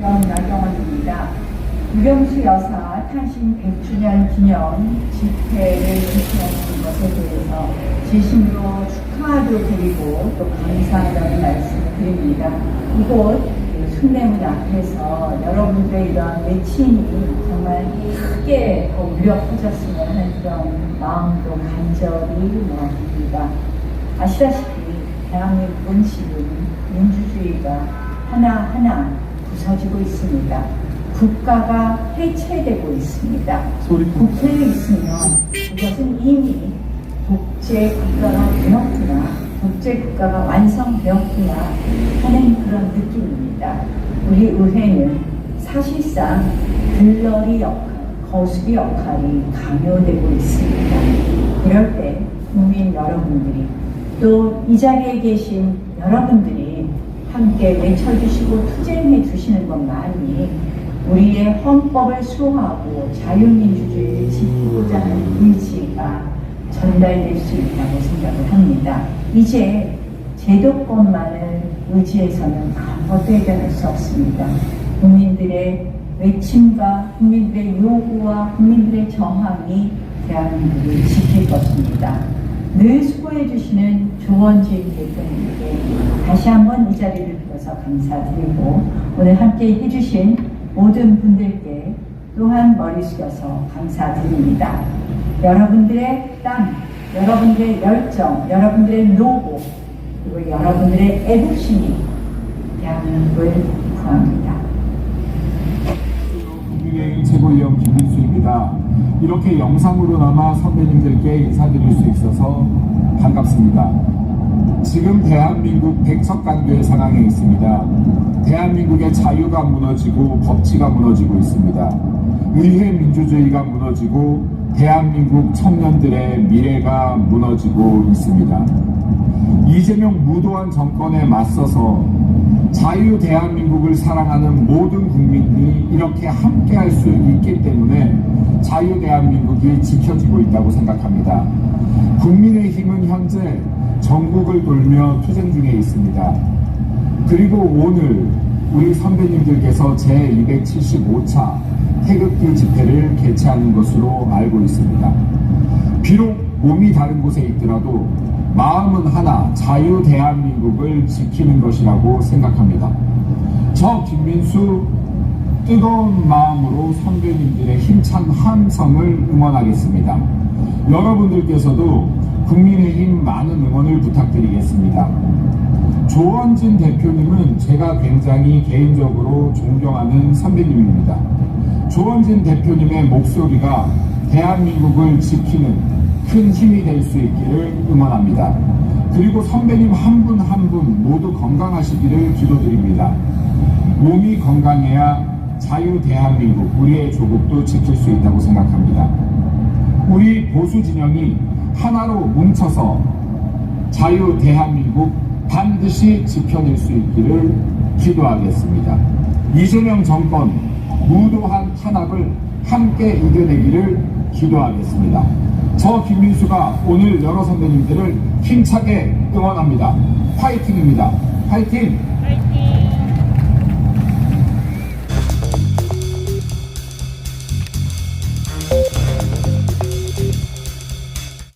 나경원입니다. 유경수 여사 탄신 100주년 기념 집회를 개최하신 것에 대해서 진심으로 축하도 드리고 또 감사하다는 말씀을 드립니다. 이곳 그 순례문 앞에서 여러분들의 이런 외침이 정말 크게 더 울려 퍼졌으면 하는 그런 마음도 간절히 모아봅니다. 아시다시피 대한민국은 지금 민주주의가 하나하나 부서지고 있습니다. 국가가 해체되고 있습니다. 국회에 있으면 이것은 이미 독재 국가가 되었구나, 독재 국가가 완성되었구나 하는 그런 느낌입니다. 우리 의회는 사실상 들러리 역할, 거수기 역할이 강요되고 있습니다. 이럴 때 국민 여러분들이 또 이 자리에 계신 여러분들이 함께 외쳐주시고 투쟁해 주시는 것만이 우리의 헌법을 수호하고 자유민주주의를 지키고자 하는 의지가 전달될 수 있다고 생각을 합니다. 이제 제도권만을 의지해서는 아무것도 해결할 수 없습니다. 국민들의 외침과 국민들의 요구와 국민들의 저항이 대한민국을 지킬 것입니다. 늘 수고해 주시는 조원진 대표님께 다시 한번 이 자리를 빌어서 감사드리고 오늘 함께 해주신 모든 분들께 또한 머리 숙여서 감사드립니다. 여러분들의 땀, 여러분들의 열정, 여러분들의 노고, 그리고 여러분들의 애국심이 대한민국을 구합니다. 국민의힘 최고위원 김민수입니다. 이렇게 영상으로나마 선배님들께 인사드릴 수 있어서 반갑습니다. 지금 대한민국 백척간도의 상황에 있습니다. 대한민국의 자유가 무너지고 법치가 무너지고 있습니다. 의회 민주주의가 무너지고 대한민국 청년들의 미래가 무너지고 있습니다. 이재명 무도한 정권에 맞서서 자유 대한민국을 사랑하는 모든 국민이 이렇게 함께 할 수 있기 때문에 자유 대한민국이 지켜지고 있다고 생각합니다. 국민의힘은 현재 전국을 돌며 투쟁 중에 있습니다. 그리고 오늘 우리 선배님들께서 제275차 태극기 집회를 개최하는 것으로 알고 있습니다. 비록 몸이 다른 곳에 있더라도 마음은 하나 자유 대한민국을 지키는 것이라고 생각합니다. 저 김민수 뜨거운 마음으로 선배님들의 힘찬 함성을 응원하겠습니다. 여러분들께서도 국민의힘 많은 응원을 부탁드리겠습니다. 조원진 대표님은 제가 굉장히 개인적으로 존경하는 선배님입니다. 조원진 대표님의 목소리가 대한민국을 지키는 큰 힘이 될 수 있기를 응원합니다. 그리고 선배님 한 분 한 분 모두 건강하시기를 기도드립니다. 몸이 건강해야 자유 대한민국, 우리의 조국도 지킬 수 있다고 생각합니다. 우리 보수 진영이 하나로 뭉쳐서 자유 대한민국 반드시 지켜낼 수 있기를 기도하겠습니다. 이재명 정권 무도한 탄압을 함께 이겨내기를 기도하겠습니다. 저 김민수가 오늘 여러 선배님들을 힘차게 응원합니다. 파이팅입니다. 파이팅! 파이팅!